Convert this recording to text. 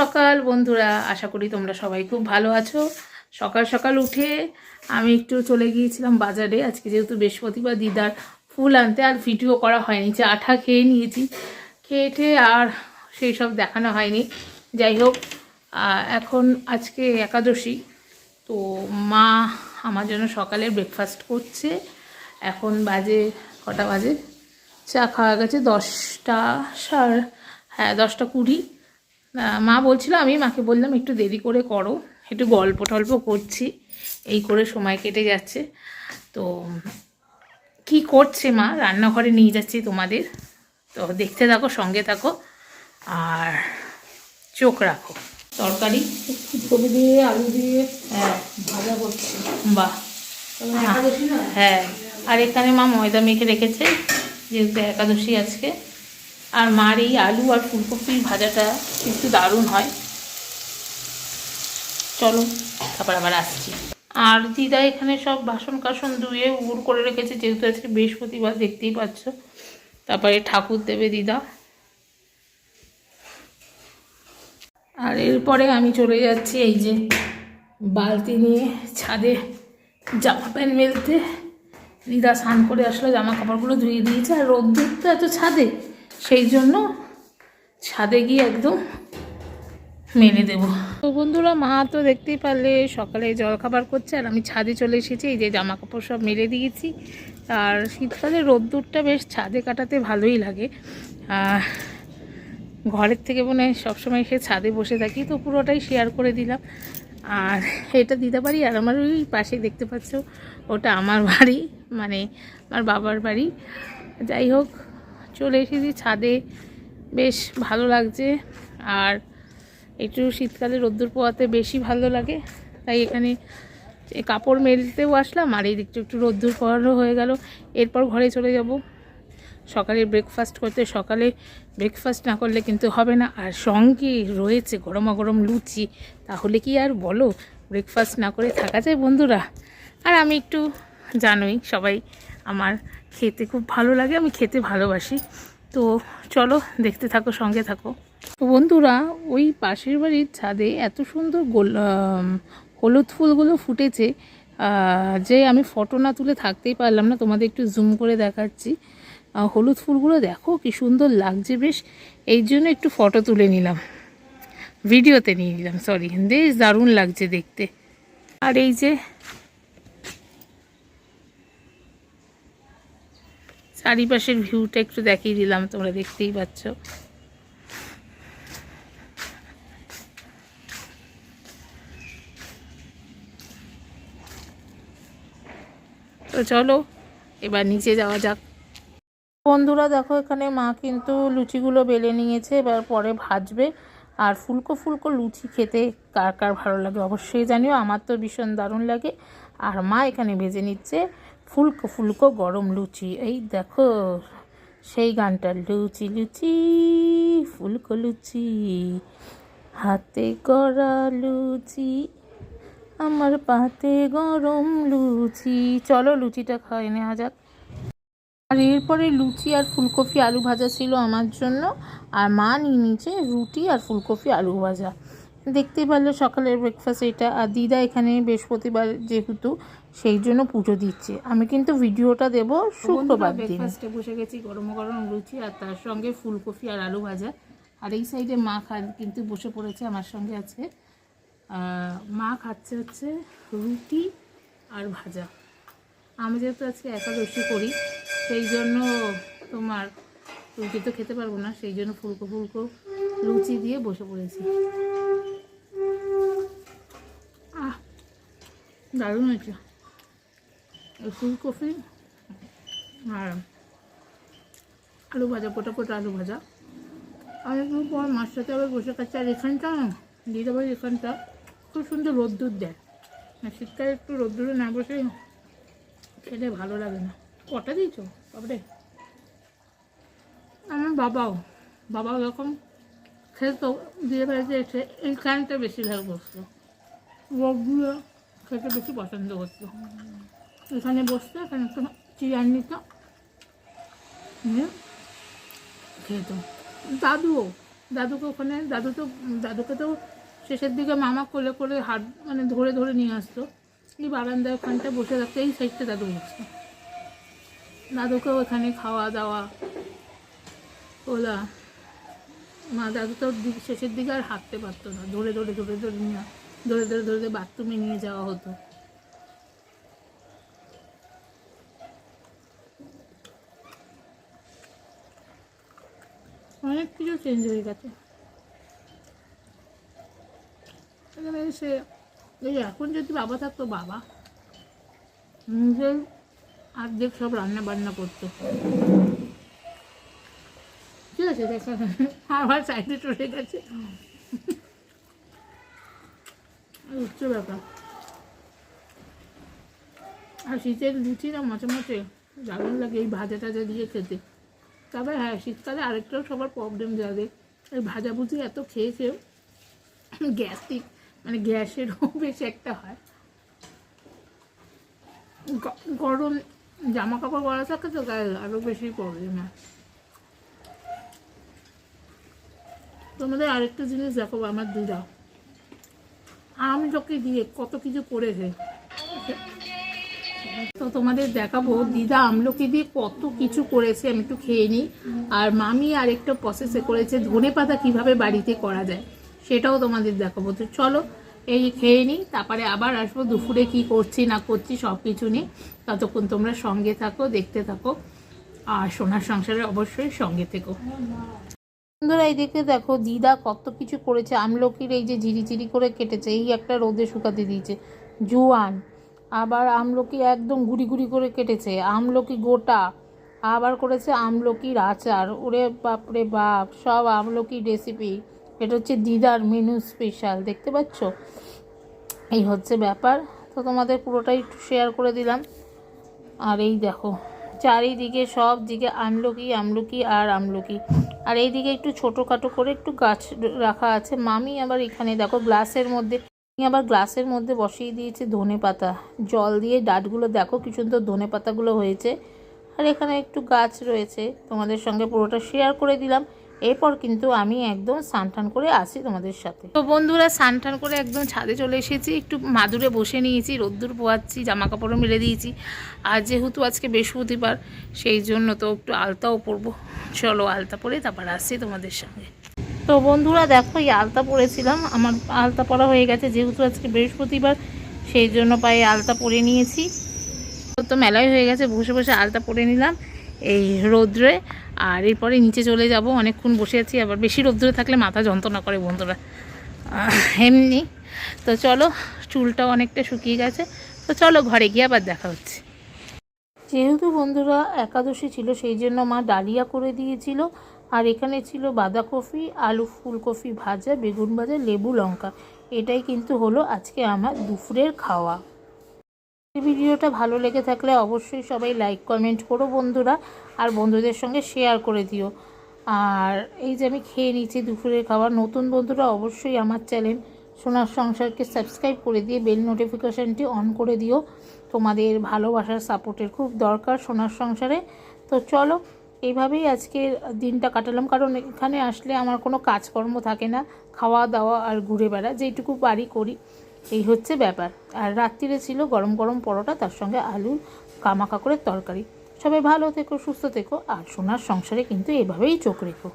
সকাল বন্ধুরা, আশা করি তোমরা সবাই খুব ভালো আছো। সকাল সকাল উঠে আমি একটু চলে গিয়েছিলাম বাজারে। আজকে যেহেতু বৃহস্পতিবার, দিদার ফুল আনতে আর ভিডিও করা হয়নি চা আঠা খেয়ে নিয়েছি। খেয়ে আর সেই সব দেখানো হয়নি। যাই হোক এখন আজকে একাদশী, তো মা আমার জন্য সকালে ব্রেকফাস্ট করছে। এখন বাজে কটা বাজে? চা খাওয়া গেছে দশটা সার হ্যাঁ দশটা কুড়ি। মা বলছিল আমি মাকে বললাম একটু দেরি করে করো একটু গল্প টল্প করছি। এই করে সময় কেটে যাচ্ছে। তো কি করছে মা? রান্নাঘরে নিয়ে যাচ্ছি তোমাদের। তো দেখতে থাকো সঙ্গে থাকো আর চোখ রাখো। তরকারি? ফুলকপি দিয়ে আলু দিয়ে হ্যাঁ ভাজা করছি। বাহ। না? হ্যাঁ। আর এখানে মা ময়দা মেখে রেখেছে যেহেতু একাদশী আজকে। আর মার এই আলু আর ফুলকপির ভাজাটা কিন্তু দারুণ হয়। চলো, তারপর আবার আসছি। আর দিদা এখানে সব বাসন কাসন ধুয়ে উড় করে রেখেছে, যেহেতু আজকে বৃহস্পতিবার, দেখতেই পাচ্ছ। তারপরে ঠাকুর দেবে দিদা। আর এরপরে আমি চলে যাচ্ছি এই যে বালতি নিয়ে ছাদে জামা প্যান্ট মেলতে। দিদা স্নান করে আসলে, জামা কাপড়গুলো ধুয়ে দিয়েছে। আর রোদ্দুর তো এত ছাদে। সেই জন্য ছাদে গিয়ে একদম মেলে দেব। তো বন্ধুরা, মা তো দেখতেই পারলে সকালে জলখাবার করছে আর আমি ছাদে চলে এসেছি, এই যে জামা কাপড় সব মেলে দিয়েছি। আর শীতকালে রোদ্দুরটা বেশ ছাদে কাটাতে ভালোই লাগে। ঘরের থেকে মনে সবসময় সে ছাদে বসে থাকি, তো পুরোটাই শেয়ার করে দিলাম। আর এটা দিতে পারি আর আমার ওই পাশে দেখতে পাচ্ছ, ওটা আমার বাড়ি মানে আমার বাবার বাড়ি। যাই হোক চলে এসেছি ছাদে। বেশ ভালো লাগছে। আর একটু শীতকালে রোদ্দুর পোয়াতে বেশি ভালো লাগে। তাই এখানে কাপড় মেলতেও আসলাম আর এই দিকটা একটু রোদ্দুর পোয়ারও হয়ে গেল। এরপর ঘরে চলে যাব। সকালে ব্রেকফাস্ট করতে, সকালে ব্রেকফাস্ট না করলে কিন্তু হবে না। আর সঙ্গে রয়েছে গরমা গরম লুচি। তাহলে কি আর বলো? ব্রেকফাস্ট না করে থাকা যায় বন্ধুরা। আর আমি একটু জানোই সবাই আমার খেতে খুব ভালো লাগে, আমি খেতে ভালোবাসি। তো চলো, দেখতে থাকো, সঙ্গে থাকো। তো বন্ধুরা, ওই পাশের বাড়ির ছাদে এত সুন্দর গোল হলুদ ফুলগুলো ফুটেছে। যে আমি ফটো না তুলে থাকতেই পারলাম না, তোমাদের একটু জুম করে দেখাচ্ছি। হলুদ ফুলগুলো দেখো, কি সুন্দর লাগছে বেশ। এই জন্য একটু ফটো তুলে নিলাম। ভিডিওতে নিয়ে নিলাম সরি বেশ দারুণ লাগছে দেখতে। আর এই যে চারিপাশের ভিউটা একটু দেখিয়ে দিলাম, তোমরা দেখতেই পাচ্ছ। তো চলো, এবার নিচে যাওয়া যাক। বন্ধুরা, দেখো এখানে মা কিন্তু লুচিগুলো বেলে নিয়েছে, এবার পরে ভাজবে। আর ফুলকো ফুলকো লুচি খেতে কার কার ভালো লাগে অবশ্যই জানিও, আমার তো ভীষণ দারুণ লাগে। আর মা এখানে ভেজে নিচ্ছে ফুলকো ফুলকো, গরম লুচি। এই দেখো, সেই গানটা লুচি লুচি, ফুলকো লুচি। হাতে গড়া লুচি, আমার পাতে গরম লুচি। চলো লুচিটা খাই নেওয়া যাক। আর এরপরে লুচি আর ফুলকপি আলু ভাজা ছিল আমার জন্য। আর মা নিয়ে নিয়েছে রুটি আর ফুলকপি আলু ভাজা। দেখতে পারলে সকালের ব্রেকফাস্ট এটা। আর দিদা এখানে বৃহস্পতিবার যেহেতু সেই জন্য পুজো দিচ্ছে। আমি কিন্তু ভিডিওটা দেব শুক্রবার দিন। ব্রেকফাস্টে বসে গেছি গরম গরম লুচি আর তার সঙ্গে ফুলকপি আর আলু ভাজা। আর এই সাইডে মা খা কিন্তু বসে পড়েছে আমার সঙ্গে আছে। মা খাচ্ছে হচ্ছে রুটি আর ভাজা। আমি যেহেতু আজকে একাদশী করি সেই জন্য তোমার রুটি তো খেতে পারব না সেই জন্য ফুলকো ফুলকো লুচি দিয়ে বসে পড়েছি। আহ দারুণ হয়েছে। ফুলকপি আর আলু ভাজা, পোটা পোটা আলু ভাজা। একটু পর মাছ সাথে আবার বসে খাচ্ছে। আর এখানটা পারি এখানটা, খুব সুন্দর রোদ্দুর দেয়। শীতকালে একটু রোদ্দুরে না বসে খেলে ভালো লাগে না। কটা দিয়েছ বাবরে আমার বাবাও বাবাও যখন খেতো বিয়ে বাড়িতে এসে এই কানটা বেশিরভাগ বসতো। রোগগুলো খেতে বেশি পছন্দ করতো। এখানে বসতো এখানে একটু চেয়ার নিত। নিয়ে খেত দাদুও দাদুকে ওখানে দাদু তো দাদুকে তো শেষের দিকে মামা কোলে করে হাত মানে ধরে ধরে নিয়ে আসতো। এই বারান্দায় ওখানটা বসে থাকতে এই সাইডটা দাদু বসতো। দাদুকে ওখানে খাওয়া দাওয়া ওলা। মা দাদু তো শেষের দিকে আর হাঁটতে পারতো না। ধরে ধরে ধরে ধরে নিয়ে ধরে ধরে ধরে ধরে বাথরুমে নিয়ে যাওয়া হতো। অনেক কিছু চেঞ্জ হয়ে গেছে। এখানে এসে, এই এখন যদি বাবা থাকতো, বাবা। নিজের অর্ধেক সব রান্না বান্না করতো। ঠিক আছে, দেখা আবার সাইডে চলে গেছে। হচ্ছে ব্যাপার। আর শীতের লুচি না মাঝে মাঝে দারুণ লাগে এই ভাজা টাজা দিয়ে খেতে। তবে হ্যাঁ শীতকালে আরেকটাও সবার প্রবলেম যাবে। এই ভাজাভুজি এত খেয়ে খেয়ে গ্যাস্ট্রিক মানে গ্যাসেরও বেশ একটা হয়। গরম জামা কাপড় পরা থাকে তো গায়ে আরও বেশি প্রবলেম হয়। তোমাদের আরেকটা জিনিস দেখো, আমার দিদা আম লোকে দিয়ে কত কিছু করেছে। তো তোমাদের দেখাবো, দিদা আমলকি দিয়ে কত কিছু করেছে, আমি একটু খেয়ে নিই। আর মামি আরেকটা প্রসেসে করেছে, ধনে পাতা কীভাবে বাড়িতে করা যায়, সেটাও তোমাদের দেখাবো। তো চলো, এই খেয়ে নিই, তারপরে আবার আসব দুপুরে কি করছি, না করছি সব কিছু নিয়ে। ততক্ষণ তোমরা সঙ্গে থাকো, দেখতে থাকো, আর সোনার সংসারে অবশ্যই সঙ্গে থেকো। বন্ধুরা, এই দিকে দেখো, দিদা কত কিছু করেছে, আমলকির এই যে ঝিরিঝিরি করে কেটেছে, এই একটা রোদে শুকাতে দিয়েছে। জুয়ান আবার আমলকি একদম গুড়ি গুড়ি করে কেটেছে, আমলকি গোটা, আবার করেছে আমলকির আচার। ওরে বাপরে বাপ, সব আমলকির রেসিপি এটা হচ্ছে দিদার মেনু স্পেশাল দেখতে পাচ্ছ? এই হচ্ছে ব্যাপার। তো তোমাদের পুরোটাই একটু শেয়ার করে দিলাম। আর এই দেখো, চারিদিকে সব দিকে আমলকি আমলকি আর আমলকি। আর এইদিকে একটু ছোটোখাটো করে একটু গাছ রাখা আছে। মামি আবার এখানে দেখো গ্লাসের মধ্যে আবার গ্লাসের মধ্যে বসিয়ে দিয়েছি ধনে পাতা। জল দিয়ে ডাটগুলো দেখো, কি সুন্দর ধনে পাতাগুলো হয়েছে। আর এখানে একটু গাছ রয়েছে, তোমাদের সঙ্গে পুরোটা শেয়ার করে দিলাম। এরপর কিন্তু আমি একদম সানটান করে আসি তোমাদের সাথে। তো বন্ধুরা সানটান করে একদম ছাদে চলে এসেছি। একটু মাদুরে বসে নিয়েছি, রোদ্দুর পোয়াচ্ছি জামা কাপড়ও মেলে দিয়েছি। আর যেহেতু আজকে বৃহস্পতিবার, সেই জন্য তো একটু আলতাও পরবো। চলো আলতা পরে তারপর আসছি তোমাদের সঙ্গে। তো বন্ধুরা দেখো, এই আলতা পরেছিলাম। আমার আলতা পরা হয়ে গেছে, যেহেতু আজকে বৃহস্পতিবার, সেই জন্য পায়ে আলতা পরে নিয়েছি। তো মেলায় হয়ে গেছে, বসে বসে আলতা পরে নিলাম এই রৌদ্রে। আর এরপরে নিচে চলে যাব, অনেকক্ষণ বসে আছি। আবার বেশি রৌদ্রে থাকলে মাথা যন্ত্রণা করে বন্ধুরা। এমনি। তো চলো, চুলটাও অনেকটা শুকিয়ে গেছে। তো চলো ঘরে গিয়ে আবার দেখা হচ্ছে। যেহেতু বন্ধুরা একাদশী ছিল, সেই জন্য মা ডালিয়া করে দিয়েছিল। আর এখানে ছিল বাঁধাকপি, আলু ফুলকপি ভাজা, বেগুন ভাজা, লেবু, লঙ্কা। এটাই কিন্তু হলো আজকে আমার দুপুরের খাওয়া। ভিডিওটা ভালো লেগে থাকলে অবশ্যই সবাই লাইক কমেন্ট করো বন্ধুরা, আর বন্ধুদের সঙ্গে শেয়ার করে দিও। আর এই যে আমি খেয়ে নিচ্ছি দুপুরের খাবার, নতুন বন্ধুরা অবশ্যই আমার চ্যানেল সোনার সংসারকে সাবস্ক্রাইব করে দিয়ে বেল নোটিফিকেশানটি অন করে দিও। তোমাদের ভালোবাসার সাপোর্টের খুব দরকার সোনার সংসারে। তো চলো এইভাবেই আজকে দিনটা কাটালাম। কারণ এখানে আসলে আমার কোনো কাজকর্ম থাকে না, খাওয়া দাওয়া আর ঘুরে বেড়া, যেইটুকু বাড়ি করি। এই হচ্ছে ব্যাপার। আর রাত্রিরে ছিল গরম গরম পরোটা, তার সঙ্গে আলু কামাকা করে তরকারি। সবাই ভালো থেকো, সুস্থ থেকো, আর সোনার সংসারে কিন্তু এভাবেই চোখ রেখো।